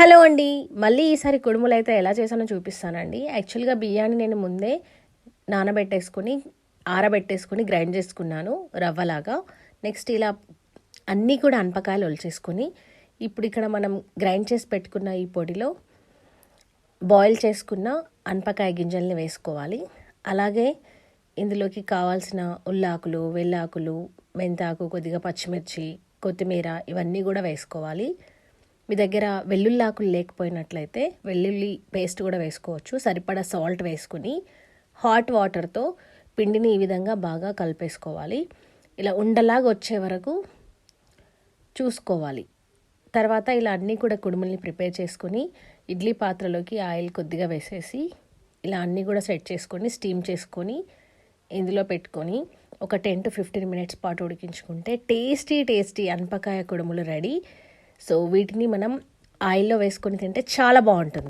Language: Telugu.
హలో అండి. మళ్ళీ ఈసారి కుడుములు అయితే ఎలా చేశానో చూపిస్తానండి. యాక్చువల్గా బియ్యాన్ని నేను ముందే నానబెట్టేసుకొని ఆరబెట్టేసుకొని గ్రైండ్ చేసుకున్నాను రవ్వలాగా. నెక్స్ట్ ఇలా అన్నీ కూడా అనపకాయలు ఒలిచేసుకొని ఇప్పుడు ఇక్కడ మనం గ్రైండ్ చేసి పెట్టుకున్న ఈ పొడిలో బాయిల్ చేసుకున్న అనపకాయ గింజల్ని వేసుకోవాలి. అలాగే ఇందులోకి కావాల్సిన ఉల్లాకులు వెల్లాకులు మెంతాకు కొద్దిగా పచ్చిమిర్చి కొత్తిమీర ఇవన్నీ కూడా వేసుకోవాలి. మీ దగ్గర వెల్లుల్లాకులు లేకపోయినట్లయితే వెల్లుల్లి పేస్ట్ కూడా వేసుకోవచ్చు. సరిపడా సాల్ట్ వేసుకుని హాట్ వాటర్తో పిండిని ఈ విధంగా బాగా కలిపేసుకోవాలి. ఇలా ఉండలాగా వచ్చే వరకు చూసుకోవాలి. తర్వాత ఇలా అన్నీ కూడా కుడుముల్ని ప్రిపేర్ చేసుకొని ఇడ్లీ పాత్రలోకి ఆయిల్ కొద్దిగా వేసేసి ఇలా అన్నీ కూడా సెట్ చేసుకొని స్టీమ్ చేసుకొని ఇందులో పెట్టుకొని ఒక టెన్ టు ఫిఫ్టీన్ మినిట్స్ పాటు ఉడికించుకుంటే టేస్టీ టేస్టీ అనపకాయ కుడుములు రెడీ. సో వీటిని మనం ఆయిల్లో వేసుకొని తింటే చాలా బాగుంటుంది.